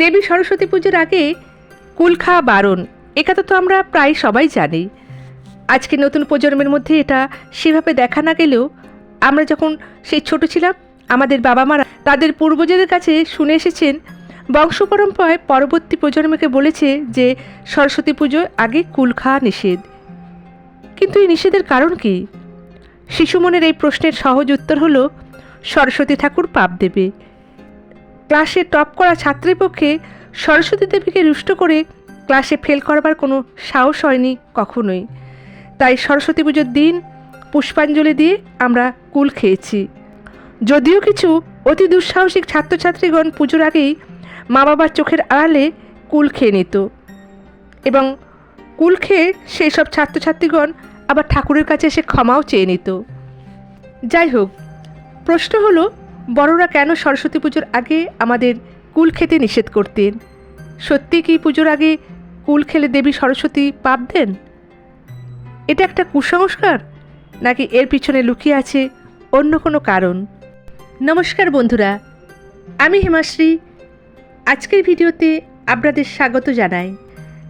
দেবী সরস্বতী পুজোর আগে কুল বারণ একথা তো আমরা প্রায় সবাই জানি। আজকে নতুন প্রজন্মের মধ্যে এটা সেভাবে দেখা না গেলেও আমরা যখন সেই ছোট ছিলাম, আমাদের বাবা মারা তাদের পূর্বজদের কাছে শুনে এসেছেন, বংশ পরম্পরায় পরবর্তী প্রজন্মকে বলেছে যে সরস্বতী পুজোর আগে কুল খাওয়া নিষেধ। কিন্তু এই নিষেধের কারণ কি? শিশু মনের এই প্রশ্নের সহজ উত্তর হলো, সরস্বতী ঠাকুর পাপ দেবে। ক্লাসে টপ করা ছাত্রের পক্ষে সরস্বতী দেবীকে রুষ্ট করে ক্লাসে ফেল করবার কোনো সাহস হয়নি কখনোই। তাই সরস্বতী পুজোর দিন পুষ্পাঞ্জলি দিয়ে আমরা কুল খেয়েছি। যদিও কিছু অতি দুঃসাহসিক ছাত্রছাত্রীগণ পুজোর আগেই মা বাবার চোখের আড়ালে কুল খেয়ে নিত এবং কুল খেয়ে সেই সব ছাত্রছাত্রীগণ আবার ঠাকুরের কাছে এসে ক্ষমাও চেয়ে নিত। যাই হোক, প্রশ্ন হলো বড়রা কেন সরস্বতী পুজোর আগে আমাদের কুল খেতে নিষেধ করতেন? সত্যি কি পুজোর আগে কুল খেলে দেবী সরস্বতী পাপ দেন? এটা একটা কুসংস্কার? নাকি এর পিছনে লুকিয়ে আছে অন্য কোনো কারণ? নমস্কার বন্ধুরা, আমি হেমাশ্রী। আজকের ভিডিওতে আপনাদের স্বাগত জানাই।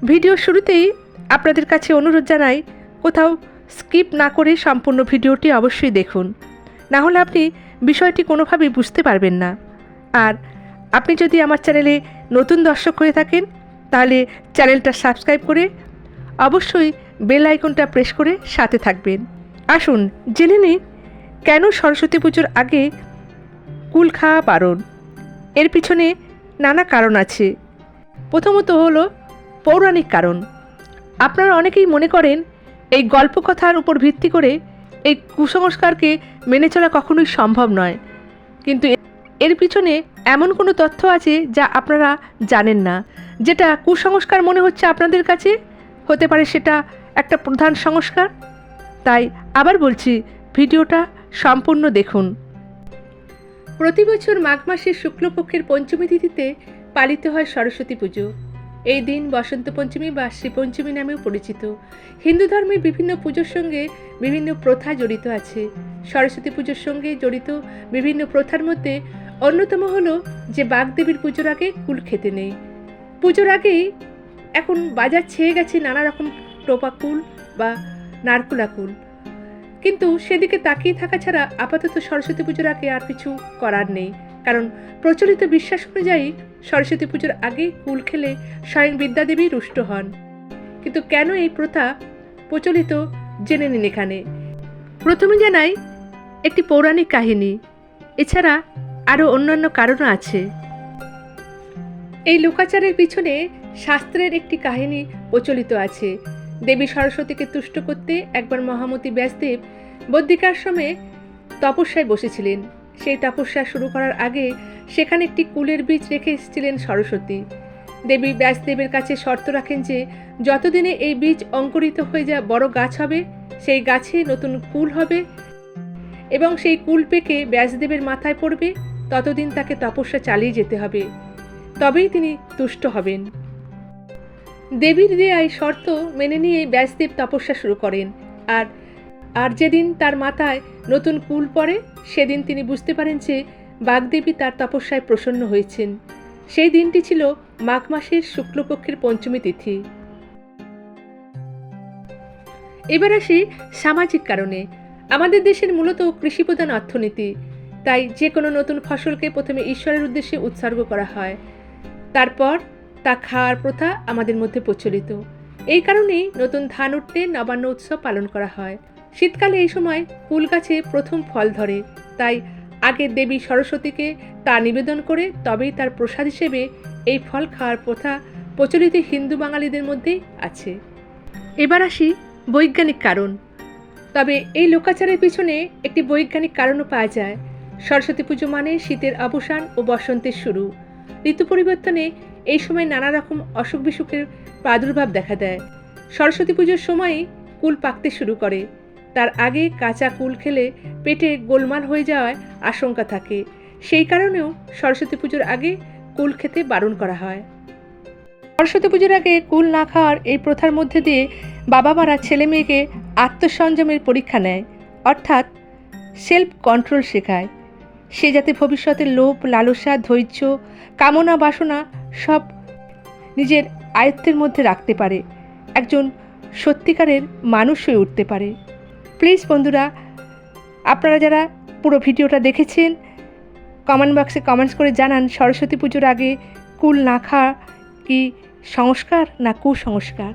ভিডিও শুরুতেই আপনাদের কাছে অনুরোধ জানাই, কোথাও স্কিপ না করে সম্পূর্ণ ভিডিওটি অবশ্যই দেখুন। না হলে আপনি বিষয়টি কোনোভাবেই বুঝতে পারবেন না। আর আপনি যদি আমার চ্যানেলে নতুন দর্শক হয়ে থাকেন, তাহলে চ্যানেলটা সাবস্ক্রাইব করে অবশ্যই বেল আইকনটা প্রেস করে সাথে থাকবেন। আসুন, জেনে নিন কেন সরস্বতী পুজোর আগে কুল খাওয়া বারণ এর পিছনে নানা কারণ আছে। প্রথমত হলো পৌরাণিক কারণ। আপনারা অনেকেই মনে করেন এই গল্পকথার উপর ভিত্তি করে এই কুসংস্কারকে মেনে চলা কখনোই সম্ভব নয়। কিন্তু এর পিছনে এমন কোনো তথ্য আছে যা আপনারা জানেন না, যেটা কুসংস্কার মনে হচ্ছে আপনাদের কাছে? হতে পারে সেটা একটা প্রধান সংস্কার? তাই আবার বলছি, ভিডিওটা সম্পূর্ণ দেখুন। প্রতি বছর মাঘ মাসের শুক্লপক্ষের পঞ্চমী তিথিতে পালিত হয় সরস্বতী পুজো। এই দিন বসন্ত পঞ্চমী বা শ্রীপঞ্চমী নামেও পরিচিত। হিন্দু ধর্মের বিভিন্ন পুজোর সঙ্গে বিভিন্ন প্রথা জড়িত আছে। সরস্বতী পুজোর সঙ্গে জড়িত বিভিন্ন প্রথার মধ্যে অন্যতম হলো যে বাগদেবীর পুজোর আগে কুল খেতে নেই। পুজোর আগেই এখন বাজার ছেয়ে গেছে নানা রকম টোপা কুল বা নারকুলা কুল। কিন্তু সেদিকে তাকিয়ে থাকা ছাড়া আপাতত সরস্বতী পুজোর আগে আর কিছু করার নেই। কারণ প্রচলিত বিশ্বাস অনুযায়ী সরস্বতী পুজোর আগে কুল খেলে স্বয়ং বিদ্যাদেবী রুষ্ট হন। কিন্তু কেন এই প্রথা প্রচলিত জেনে নিন এখানে। প্রথমে জানাই একটি পৌরাণিক কাহিনী, এছাড়া আরও অন্যান্য কারণও আছে। এই লোকাচারের পিছনে শাস্ত্রের একটি কাহিনী প্রচলিত আছে। দেবী সরস্বতীকে তুষ্ট করতে একবার মহামতি ব্যাসদেব বদ্রিকাশ্রমে তপস্যায় বসেছিলেন। সেই তপস্যা শুরু করার আগে সেখানে একটি কুলের বীজ রেখে এসেছিলেন সরস্বতী। দেবী ব্যাসদেবের কাছে শর্ত রাখেন যে, যতদিনে এই বীজ অঙ্কুরিত হয়ে যা বড় গাছ হবে, সেই গাছে নতুন কুল হবে এবং সেই কুল পেকে ব্যাসদেবের মাথায় পড়বে, ততদিন তাকে তপস্যা চালিয়ে যেতে হবে। তবেই তিনি তুষ্ট হবেন। দেবীর দেয়ায় শর্ত মেনে নিয়ে ব্যাসদেব তপস্যা শুরু করেন। আর আর যেদিন তার মাথায় নতুন কুল পড়ে, সেদিন তিনি বুঝতে পারেন যে বাগদেবী তার তপস্যায় প্রসন্ন হয়েছেন। সেই দিনটি ছিল মাঘ মাসের শুক্লপক্ষের পঞ্চমী তিথি। এবার আসি সামাজিক কারণে। আমাদের দেশের মূলত কৃষিপ্রধান অর্থনীতি। তাই যে কোনো নতুন ফসলকে প্রথমে ঈশ্বরের উদ্দেশ্যে উৎসর্গ করা হয়। তারপর তা খাওয়ার প্রথা আমাদের মধ্যে প্রচলিত। এই কারণেই নতুন ধান উঠতে নবান্ন উৎসব পালন করা হয়। শীতকালে এই সময় কুল গাছে প্রথম ফল ধরে। তাই আগে দেবী সরস্বতীকে তা নিবেদন করে তবেই তার প্রসাদ হিসেবে এই ফল খাওয়ার প্রথা প্রচলিত হিন্দু বাঙালিদের মধ্যেই আছে। এবার আসি বৈজ্ঞানিক কারণ। তবে এই লোকাচারের পিছনে একটি বৈজ্ঞানিক কারণও পাওয়া যায়। সরস্বতী পুজো মানে শীতের অবসান ও বসন্তের শুরু। ঋতু পরিবর্তনে এই সময় নানা রকম অসুখ বিসুখের প্রাদুর্ভাব দেখা দেয়। সরস্বতী পুজোর সময়ই কুল পাকতে শুরু করে। তার আগে কাঁচা কুল খেলে পেটে গোলমাল হয়ে যাওয়ার আশঙ্কা থাকে। সেই কারণেও সরস্বতী পুজোর আগে কুল খেতে বারণ করা হয়। সরস্বতী পুজোর আগে কুল না খাওয়ার এই প্রথার মধ্যে দিয়ে বাবা মারা ছেলে মেয়েকে আত্মসংযমের পরীক্ষা নেয়। অর্থাৎ সেলফ কন্ট্রোল শেখায়। সে যাতে ভবিষ্যতে লোভ, লালসা, ধৈর্য, কামনা, বাসনা সব নিজের আয়ত্তের মধ্যে রাখতে পারে। একজন সত্যিকারের মানুষ হয়ে উঠতে পারে। প্লিজ বন্ধুরা, আপনারা যারা পুরো ভিডিওটা দেখেছেন কমেন্ট বক্সে কমেন্টস করে জানান, সরস্বতী পুজোর আগে কুল না খাওয়া কি সংস্কার না কুসংস্কার?